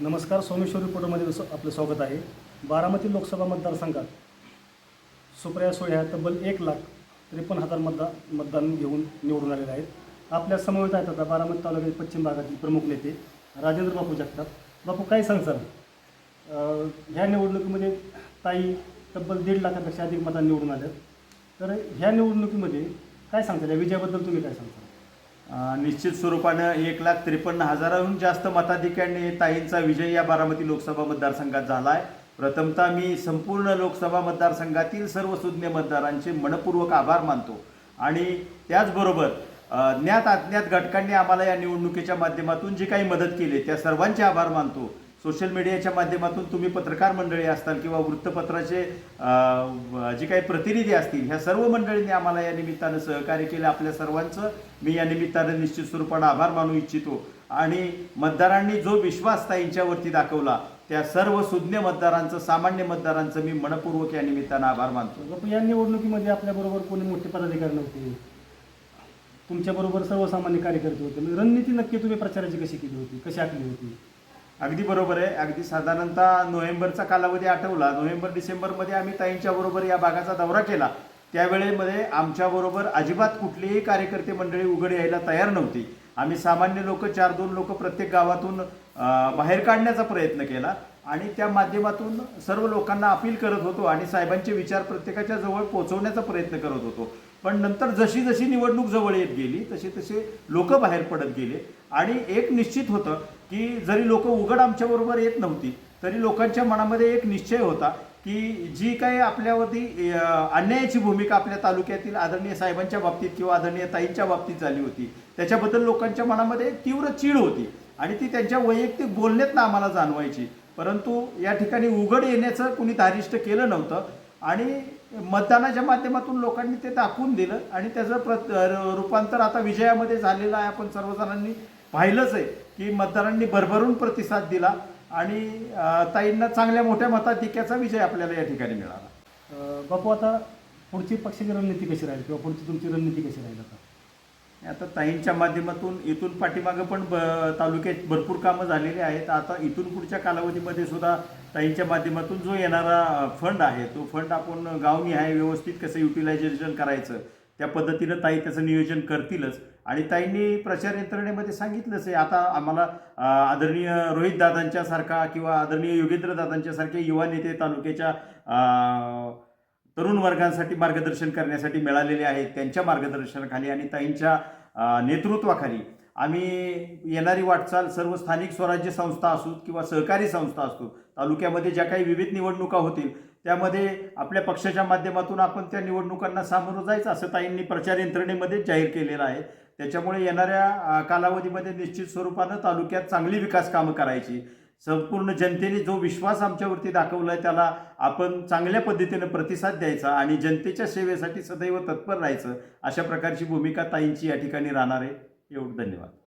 नमस्कार सोमेश्वर रिपोर्टरमध्ये आपलं स्वागत आहे. बारामती लोकसभा मतदारसंघात सुप्रिया सुळे ह्या तब्बल एक लाख त्रेपन्न हजार मतदा मतदान घेऊन निवडून आलेले आहेत. आपल्या समवेत आहेत आता बारामती तालुक्यातील पश्चिम भागातील प्रमुख नेते राजेंद्र बापू जगताप. बापू काय सांगसाल? ह्या निवडणुकीमध्ये ताई तब्बल दीड लाखापेक्षा अधिक मतदान निवडून आल्या तर ह्या निवडणुकीमध्ये काय सांगताल या विजयाबद्दल तुम्ही काय सांगता निश्चित स्वरूपानं एक लाख त्रेपन्न हजाराहून जास्त मताधिक्याने ताईंचा विजय या बारामती लोकसभा मतदारसंघात झाला आहे प्रथमतः मी संपूर्ण लोकसभा मतदारसंघातील सर्व सुज्ञ मतदारांचे मनपूर्वक आभार मानतो. आणि त्याचबरोबर ज्ञात अज्ञात घटकांनी आम्हाला या निवडणुकीच्या माध्यमातून जी काही मदत केली त्या सर्वांचे आभार मानतो. सोशल मीडियाच्या माध्यमातून तुम्ही पत्रकार मंडळी असताल किंवा वृत्तपत्राचे जे काही प्रतिनिधी असतील ह्या सर्व मंडळींनी आम्हाला या निमित्तानं सहकार्य केलं. आपल्या सर्वांचं मी या निमित्तानं निश्चित स्वरूपानं आभार मानू इच्छितो. आणि मतदारांनी जो विश्वास ताईंच्यावरती दाखवला त्या सर्व सुज्ञ मतदारांचं सामान्य मतदारांचं मी मनपूर्वक या निमित्तानं आभार मानतो. या निवडणुकीमध्ये आपल्याबरोबर कोणी मोठे पदाधिकारी नव्हते? तुमच्याबरोबर सर्वसामान्य कार्यकर्ते होते. म्हणजे रणनीती नक्की तुम्ही प्रचाराची कशी केली होती? कशी आखली होती? अगदी बरोबर आहे. अगदी साधारणतः नोव्हेंबरचा कालावधी आठवला. नोव्हेंबर डिसेंबरमध्ये आम्ही ताईंच्या बरोबर या भागाचा दौरा केला. त्यावेळेमध्ये आमच्याबरोबर अजिबात कुठलीही कार्यकर्ते मंडळी उघड यायला तयार नव्हती. आम्ही सामान्य लोक चार दोन लोक प्रत्येक गावातून बाहेर काढण्याचा प्रयत्न केला. आणि त्या माध्यमातून सर्व लोकांना अपील करत होतो आणि साहेबांचे विचार प्रत्येकाच्या जवळ पोहोचवण्याचा प्रयत्न करत होतो. पण नंतर जशी जशी निवडणूक जवळ येत गेली तसे तसे लोक बाहेर पडत गेले. आणि एक निश्चित होतं की जरी लोक उघड आमच्याबरोबर येत नव्हती तरी लोकांच्या मनामध्ये एक निश्चय होता की जी काही आपल्यावरती अन्यायाची भूमिका आपल्या तालुक्यातील आदरणीय साहेबांच्या बाबतीत किंवा आदरणीय ताईंच्या बाबतीत झाली होती त्याच्याबद्दल लोकांच्या मनामध्ये तीव्र चीड होती. आणि ती त्यांच्या वैयक्तिक बोलण्यात आम्हाला जाणवायची. परंतु या ठिकाणी उघड येण्याचं कुणी धारिष्ट केलं नव्हतं. आणि मतदानाच्या माध्यमातून लोकांनी ते दाखवून दिलं. आणि त्याचं प्र रूपांतर आता विजयामध्ये झालेलं आहे. आपण सर्वजणांनी पाहिलंच आहे की मतदारांनी भरभरून प्रतिसाद दिला. आणि ताईंना चांगल्या मोठ्या मताधिक्याचा विजय आपल्याला या ठिकाणी मिळाला. बापू आता पुढची पक्षाची रणनीती कशी राहील? किंवा पुढची तुमची रणनीती कशी राहील आता? आता ताईंच्या माध्यमातून इथून पाठीमागं पण ब तालुक्यात भरपूर कामं झालेली आहेत. आता इथून पुढच्या कालावधीमध्ये सुद्धा ताईंच्या माध्यमातून जो येणारा फंड आहे तो फंड आपण गावनिहाय व्यवस्थित कसं युटिलायझेशन करायचं त्या पद्धतीनं ताई त्याचं नियोजन करतीलच. आणि ताईंनी प्रचार यंत्रणेमध्ये सांगितलंच आहे. आता आम्हाला आदरणीय रोहित दादांच्यासारखा किंवा आदरणीय योगेंद्र दादांच्यासारखे युवा नेते तालुक्याच्या तरुण वर्गांसाठी मार्गदर्शन करण्यासाठी मिळालेले आहेत त्यांच्या मार्गदर्शनाखाली आणि ताईंच्या नेतृत्वाखाली. आम्ही येणारी वाटचाल सर्व स्थानिक स्वराज्य संस्था असो किंवा सहकारी संस्था असतो तालुक्यामध्ये ज्या काही विविध निवडणुका होतील त्यामध्ये आपल्या पक्षाच्या माध्यमातून आपण त्या निवडणुकांना सामोरं जायचं असं ताईंनी प्रचार यंत्रणेमध्ये जाहीर केलेलं आहे. त्याच्यामुळे येणाऱ्या कालावधीमध्ये निश्चित स्वरूपानं तालुक्यात चांगली विकास कामं करायची. संपूर्ण जनतेने जो विश्वास आमच्यावरती दाखवला आहे त्याला आपण चांगल्या पद्धतीनं प्रतिसाद द्यायचा आणि जनतेच्या सेवेसाठी सदैव तत्पर राहायचं अशा प्रकारची भूमिका ताईंची या ठिकाणी राहणार आहे. एवढं धन्यवाद.